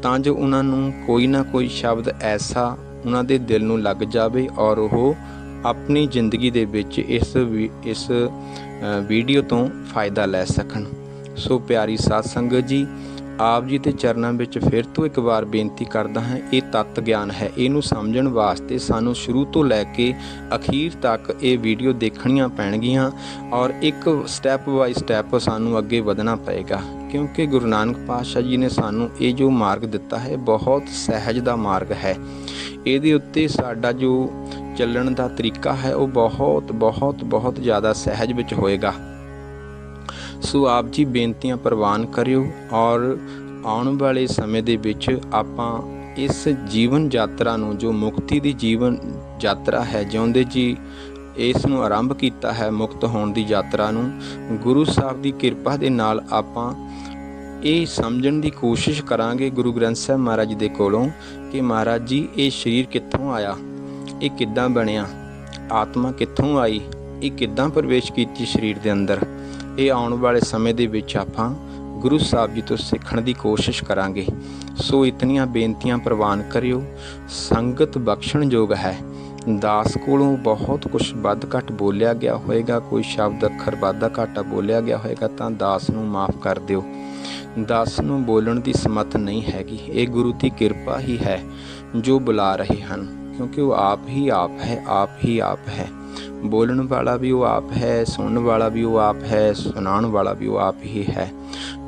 ਤਾਂ ਜੋ ਉਹਨਾਂ ਨੂੰ ਕੋਈ ਨਾ ਕੋਈ ਸ਼ਬਦ ਐਸਾ ਉਹਨਾਂ ਦੇ ਦਿਲ ਨੂੰ ਲੱਗ ਜਾਵੇ ਔਰ ਉਹ ਆਪਣੀ ਜ਼ਿੰਦਗੀ ਦੇ ਵਿੱਚ ਇਸ ਇਸ ਵੀਡੀਓ ਤੋਂ ਫਾਇਦਾ ਲੈ ਸਕਣ। ਸੋ ਪਿਆਰੀ ਸਾਧ ਸੰਗਤ ਜੀ, ਆਪ ਜੀ ਦੇ ਚਰਨਾਂ ਵਿੱਚ ਫਿਰ ਤੋਂ ਇੱਕ ਵਾਰ ਬੇਨਤੀ ਕਰਦਾ ਹਾਂ, ਇਹ ਤਤ ਗਿਆਨ ਹੈ। ਇਹਨੂੰ ਸਮਝਣ ਵਾਸਤੇ ਸਾਨੂੰ ਸ਼ੁਰੂ ਤੋਂ ਲੈ ਕੇ ਅਖੀਰ ਤੱਕ ਇਹ ਵੀਡੀਓ ਦੇਖਣੀਆਂ ਪੈਣਗੀਆਂ ਔਰ ਇੱਕ ਸਟੈਪ ਬਾਈ ਸਟੈਪ ਸਾਨੂੰ ਅੱਗੇ ਵਧਣਾ ਪਏਗਾ। ਕਿਉਂਕਿ ਗੁਰੂ ਨਾਨਕ ਪਾਤਸ਼ਾਹ ਜੀ ਨੇ ਸਾਨੂੰ ਇਹ ਜੋ ਮਾਰਗ ਦਿੱਤਾ ਹੈ, ਬਹੁਤ ਸਹਿਜ ਦਾ ਮਾਰਗ ਹੈ। ਇਹਦੇ ਉੱਤੇ ਸਾਡਾ ਜੋ ਚੱਲਣ ਦਾ ਤਰੀਕਾ ਹੈ, ਉਹ ਬਹੁਤ ਬਹੁਤ ਬਹੁਤ ਜ਼ਿਆਦਾ ਸਹਿਜ ਵਿੱਚ ਹੋਏਗਾ। ਸੋ ਆਪ ਜੀ ਬੇਨਤੀਆਂ ਪ੍ਰਵਾਨ ਕਰਿਓ ਔਰ ਆਉਣ ਵਾਲੇ ਸਮੇਂ ਦੇ ਵਿੱਚ ਆਪਾਂ ਇਸ ਜੀਵਨ ਯਾਤਰਾ ਨੂੰ, ਜੋ ਮੁਕਤੀ ਦੀ ਜੀਵਨ ਯਾਤਰਾ ਹੈ, ਜਿਉਂਦੇ ਜੀ ਇਸ ਨੂੰ ਆਰੰਭ ਕੀਤਾ ਹੈ, ਮੁਕਤ ਹੋਣ ਦੀ ਯਾਤਰਾ ਨੂੰ, ਗੁਰੂ ਸਾਹਿਬ ਦੀ ਕਿਰਪਾ ਦੇ ਨਾਲ ਆਪਾਂ ਇਹ ਸਮਝਣ ਦੀ ਕੋਸ਼ਿਸ਼ ਕਰਾਂਗੇ ਗੁਰੂ ਗ੍ਰੰਥ ਸਾਹਿਬ ਮਹਾਰਾਜ ਦੇ ਕੋਲੋਂ ਕਿ ਮਹਾਰਾਜ ਜੀ, ਇਹ ਸਰੀਰ ਕਿੱਥੋਂ ਆਇਆ? ਇਹ ਕਿੱਦਾਂ ਬਣਿਆ? ਆਤਮਾ ਕਿੱਥੋਂ ਆਈ? ਇਹ ਕਿੱਦਾਂ ਪ੍ਰਵੇਸ਼ ਕੀਤੀ ਸਰੀਰ ਦੇ ਅੰਦਰ? ਇਹ ਆਉਣ ਵਾਲੇ ਸਮੇਂ ਦੇ ਵਿੱਚ ਆਪਾਂ ਗੁਰੂ ਸਾਹਿਬ ਜੀ ਤੋਂ ਸਿੱਖਣ ਦੀ ਕੋਸ਼ਿਸ਼ ਕਰਾਂਗੇ। ਸੋ ਇਤਨੀਆਂ ਬੇਨਤੀਆਂ ਪ੍ਰਵਾਨ ਕਰਿਓ। ਸੰਗਤ ਬਖਸ਼ਣ ਯੋਗ ਹੈ। ਦਾਸ ਕੋਲੋਂ ਬਹੁਤ ਕੁਝ ਵੱਧ ਘੱਟ ਬੋਲਿਆ ਗਿਆ ਹੋਵੇਗਾ ਕੋਈ ਸ਼ਬਦ ਅੱਖਰ ਵਾਧਾ ਘਾਟਾ ਬੋਲਿਆ ਗਿਆ ਹੋਵੇਗਾ ਤਾਂ ਦਾਸ ਨੂੰ ਮਾਫ ਕਰ ਦਿਓ। ਦਾਸ ਨੂੰ ਬੋਲਣ ਦੀ ਸਮਤ ਨਹੀਂ ਹੈਗੀ। ਇਹ ਗੁਰੂ ਦੀ ਕਿਰਪਾ ਹੀ ਹੈ ਜੋ ਬੁਲਾ ਰਹੇ ਹਨ। ਕਿਉਂਕਿ ਉਹ ਆਪ ਹੀ ਆਪ ਹੈ, ਆਪ ਹੀ ਆਪ ਹੈ। ਬੋਲਣ ਵਾਲਾ ਵੀ ਉਹ ਆਪ ਹੈ, ਸੁਣਨ ਵਾਲਾ ਵੀ ਉਹ ਆਪ ਹੈ, ਸੁਣਾਉਣ ਵਾਲਾ ਵੀ ਉਹ ਆਪ ਹੀ ਹੈ।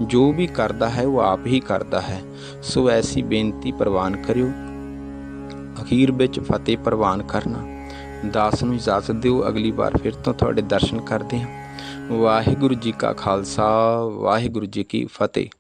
ਜੋ ਵੀ ਕਰਦਾ ਹੈ, ਉਹ ਆਪ ਹੀ ਕਰਦਾ ਹੈ। ਸੋ ਐਸੀ ਬੇਨਤੀ ਪ੍ਰਵਾਨ ਕਰਿਓ। ਅਖੀਰ ਵਿੱਚ ਫਤਿਹ ਪ੍ਰਵਾਨ ਕਰਨਾ। ਦਾਸ ਨੂੰ ਇਜਾਜ਼ਤ ਦਿਓ। ਅਗਲੀ ਵਾਰ ਫਿਰ ਤੋਂ ਤੁਹਾਡੇ ਦਰਸ਼ਨ ਕਰਦੇ ਹਾਂ। ਵਾਹਿਗੁਰੂ ਜੀ ਕਾ ਖਾਲਸਾ, ਵਾਹਿਗੁਰੂ ਜੀ ਕੀ ਫਤਿਹ।